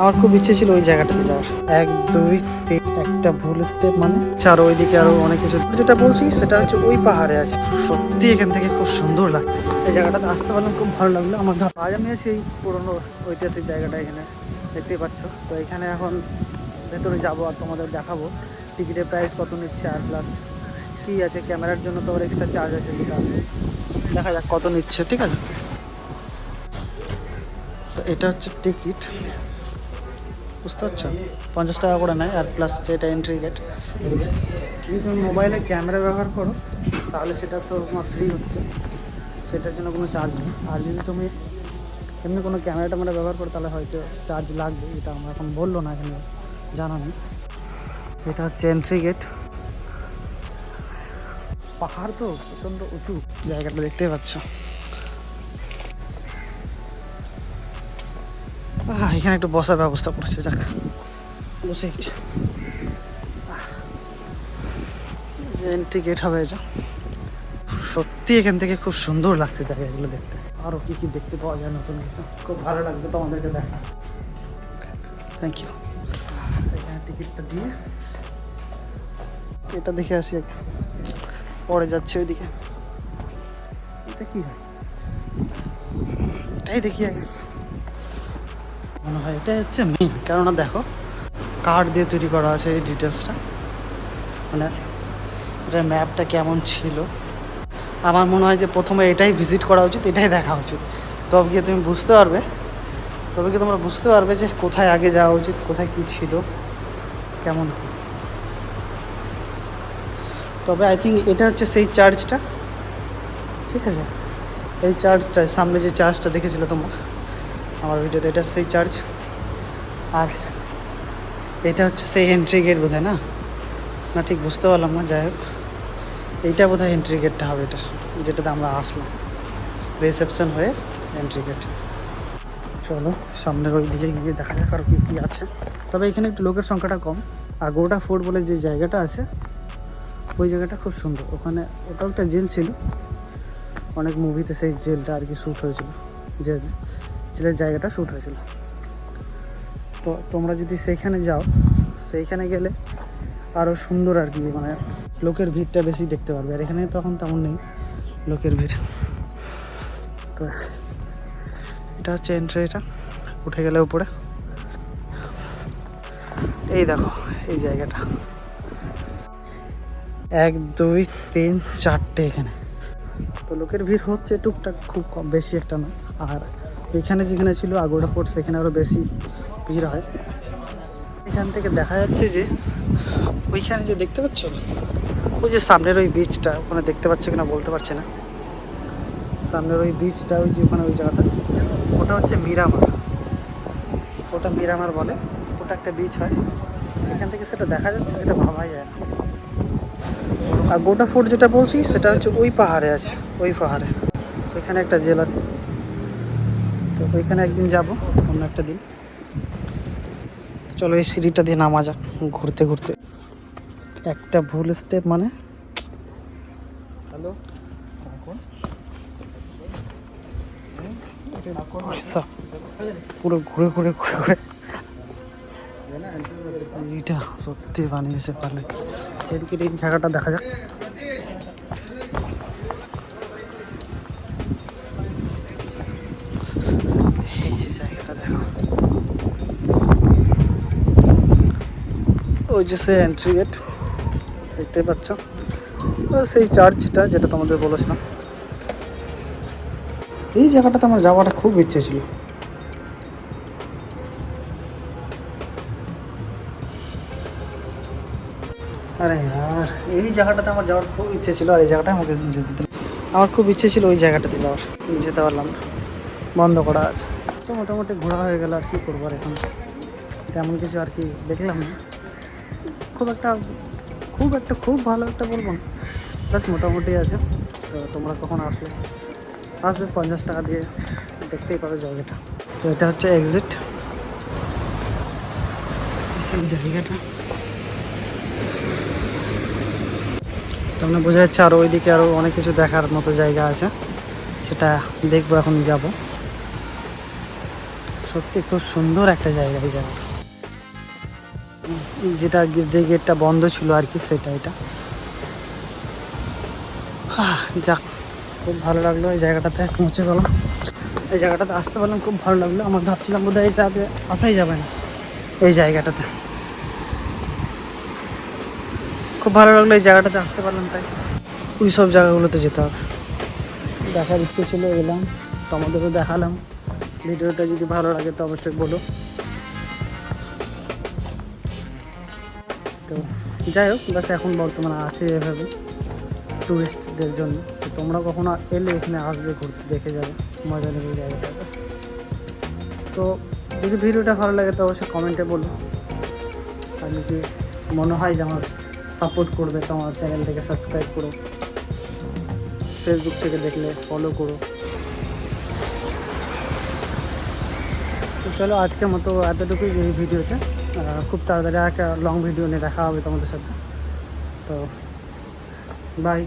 আমার খুব ইচ্ছে ছিল ওই জায়গাটাতে যাওয়ার। এক, দুই, তিন, একটা ভুল স্টেপ মানে চার ওইদিকে আরও অনেক কিছু। যেটা বলছি সেটা হচ্ছে ওই পাহাড়ে আছে। সত্যি এখান থেকে খুব সুন্দর লাগছে। এই জায়গাটাতে আসতে পারলাম, খুব ভালো লাগল। আমার আজ আমি আছি এই পুরোনো ঐতিহাসিক জায়গাটা এখানে। দেখতেই পাচ্ছ। তো এখানে এখন ভেতরে যাব আর তোমাদের দেখাবো। টিকিটের প্রাইস কত নিচ্ছে আর প্লাস কি আছে? ক্যামেরার জন্য তো এক্সট্রা চার্জ আছে যেটা দেখা যাক কত নিচ্ছে, ঠিক আছে? তো এটা হচ্ছে টিকিট বুঝতে পারছ? পঞ্চাশ টাকা করে নেয় আর প্লাস এটা এন্ট্রি গেট যদি তুমি মোবাইলে ক্যামেরা ব্যবহার করো তাহলে সেটা তো তোমার ফ্রি হচ্ছে। সেটার জন্য কোনো চার্জ নেই। আর যদি তুমি এমনি কোনো ক্যামেরা ট্যামেরা ব্যবহার করো তাহলে হয়তো চার্জ লাগবে। এটা আমরা এখন বলল না এখানে জানা নেই। এটা হচ্ছে এন্ট্রি গেট পাহাড় তো প্রচণ্ড উঁচু। জায়গাটা দেখতেই পাচ্ছ। এখানে একটু বসার ব্যবস্থা করছে, যাক। বসে একটু। যে এন্ট্রি গেট হবে এটা। সত্যি এখান থেকে খুব সুন্দর লাগছে জায়গাগুলো দেখতে। আরও কী কী দেখতে পাওয়া যায় নতুন কিছু? খুব ভালো লাগবে তোমাদেরকে দেখা থ্যাংক ইউ এখানে টিকিটটা দিয়ে এটা দেখে আসি আগে। পরে যাচ্ছে ওইদিকে। এটা কী হয়? এটাই দেখি আগে। মনে হয় এটা হচ্ছে মেন কেননা দেখো কার্ড দিয়ে তৈরি করা আছে এই ডিটেলসটা মানে এটার ম্যাপটা কেমন ছিল। আমার মনে হয় যে প্রথমে এটাই ভিজিট করা উচিত, এটাই দেখা উচিত। তবে গিয়ে তুমি বুঝতে পারবে, তবে কি তোমরা বুঝতে পারবে যে কোথায় আগে যাওয়া উচিত, কোথায় কি ছিল, কেমন কি। তবে আই থিঙ্ক এটা হচ্ছে সেই চার্চটা ঠিক আছে? এই চার্চটা সামনে যে চার্চটা দেখেছিলে তোমরা? আমার ভিডিওতে, এটা সেই চার্চ আর এটা হচ্ছে সেই এন্ট্রি গেট বোধহয়, না? না, ঠিক বুঝতে পারলাম না, যাই হোক। এইটা বোধহয় এন্ট্রি গেটটা হবে এটা যেটাতে আমরা আসলাম। রিসেপশন হয়ে এন্ট্রি গেট চলো, সামনের ওই দিকে গিয়ে দেখা যাক আর কী কী আছে। তবে এখানে একটু লোকের সংখ্যাটা কম। আর গোটা ফোর্ট বলে যে জায়গাটা আছে, ওই জায়গাটা খুব সুন্দর। ওখানে ওটাও একটা জেল ছিল। অনেক মুভিতে সেই জেলটা আর কি শ্যুট হয়েছিল। জেল জেলের জায়গাটা শ্যুট হয়েছিল। তো তোমরা যদি সেইখানে যাও, সেইখানে গেলে আরও সুন্দর আর কি মানে লোকের ভিড়টা বেশি দেখতে পারবে। আর এখানে তখন তেমন নেই লোকের ভিড়। তো এটা হচ্ছে এন্ট্রিটা উঠে গেলে উপরে। এই দেখো, এই জায়গাটা। এক, দুই, তিন, চারটে এখানে। তো লোকের ভিড় হচ্ছে টুকটাক খুব কম, বেশি একটা না আর এখানে যেখানে ছিল আগোড়া ফোর্ট, সেখানে আরও বেশি ভিড় হয়। এখান থেকে দেখা যাচ্ছে যে, ওইখানে যে দেখতে পাচ্ছ? ওই যে সামনের ওই বিচটা ওখানে দেখতে পাচ্ছ কিনা বলতে পারছি না। সামনের ওই বিচটা ওই যে ওখানে ওই জায়গাটা, ওটা হচ্ছে মিরামার। ওটা মিরামার বলে, ওটা একটা বিচ হয়। এখান থেকে সেটা দেখা যাচ্ছে, সেটা ভাবাই যায় না। আর গোটা ফোর্ট যেটা বলছি, সেটা হচ্ছে ওই পাহাড়ে আছে, ওই পাহাড়ে। ওইখানে একটা জেল আছে। তো ওইখানে একদিন যাব, অন্য একটা দিন। চলো এই সিঁড়িটা দিয়ে নামা যাক, ঘুরতে ঘুরতে। একটা ভুল স্টেপ মানে? হ্যালো পুরো ঘুরে ঘুরে ঘুরে ঘুরে। সত্যি বানিয়েছে পারলে। এদিকে এই জায়গাটা দেখা যাক। ওই যে সে এন্ট্রি গেট দেখতে পাচ্ছ। সেই চার্চটা যেটা তোমাদের বলেছিলাম। এই জায়গাটাতে আমার যাওয়াটা খুব ইচ্ছে ছিল। আরে আর, এই জায়গাটাতে আমার যাওয়ার খুব ইচ্ছে ছিল, আর এই জায়গাটা আমাকে যেতে দিল আমার খুব ইচ্ছে ছিল ওই জায়গাটাতে যাওয়ার, যেতে পারলাম না। বন্ধ করা আছে। তো মোটামুটি ঘোরা হয়ে গেল, আর কি করব আর এখন? তেমন কিছু আর কি দেখলাম না। খুব একটা খুব একটা, খুব ভালো একটা বলব না। মোটামুটি আছে। তো তোমরা কখন আসবে আসবে পঞ্চাশ টাকা দিয়ে। দেখতেই পাবে জায়গাটা। তো এটা হচ্ছে এক্সিট সেই জায়গাটা। তোমরা বোঝা যাচ্ছে আরও ওইদিকে আরও অনেক কিছু দেখার মতো জায়গা আছে। সেটা দেখব, এখন যাব। সত্যি খুব সুন্দর একটা জায়গা এই জায়গা যেটা যে গেটটা বন্ধ ছিল আর কি, সেটা এটা। যাক, খুব ভালো লাগল এই জায়গাটাতে পৌঁছে গেলাম। এই জায়গাটাতে আসতে পারলাম, খুব ভালো লাগল। আমার ভাবছিলাম বোধ হয় এটাতে আসাই যাবে না, এই জায়গাটাতে। খুব ভালো লাগল এই জায়গাটাতে আসতে পারলাম, তাই ওই সব জায়গাগুলোতে যেতে হবে। দেখার ইচ্ছে ছিল, এলাম, তোমাদেরও দেখালাম। ভিডিওটা যদি ভালো লাগে, তো অবশ্যই বলো। তো যাই হোক বাস এখন বর্তমানে আছে এভাবে টুরিস্টদের জন্য। তো তোমরা কখনো এলে এখানে আসবে ঘুরতে দেখে যাবে মজা নেবে জায়গাটা বাস। তো যদি ভিডিওটা ভালো লাগে তো অবশ্যই কমেন্টে বলো। আর যদি মনে হয় যে আমার সাপোর্ট করবে তো আমার চ্যানেলটাকে সাবস্ক্রাইব করো। ফেসবুক থেকে দেখলে ফলো করো। তো চলো আজকের মতো এতটুকুই এই ভিডিওতে। আহ, খুব তাড়াতাড়ি একটা লং ভিডিও নিয়ে দেখা হবে তোমাদের সাথে। তো বাই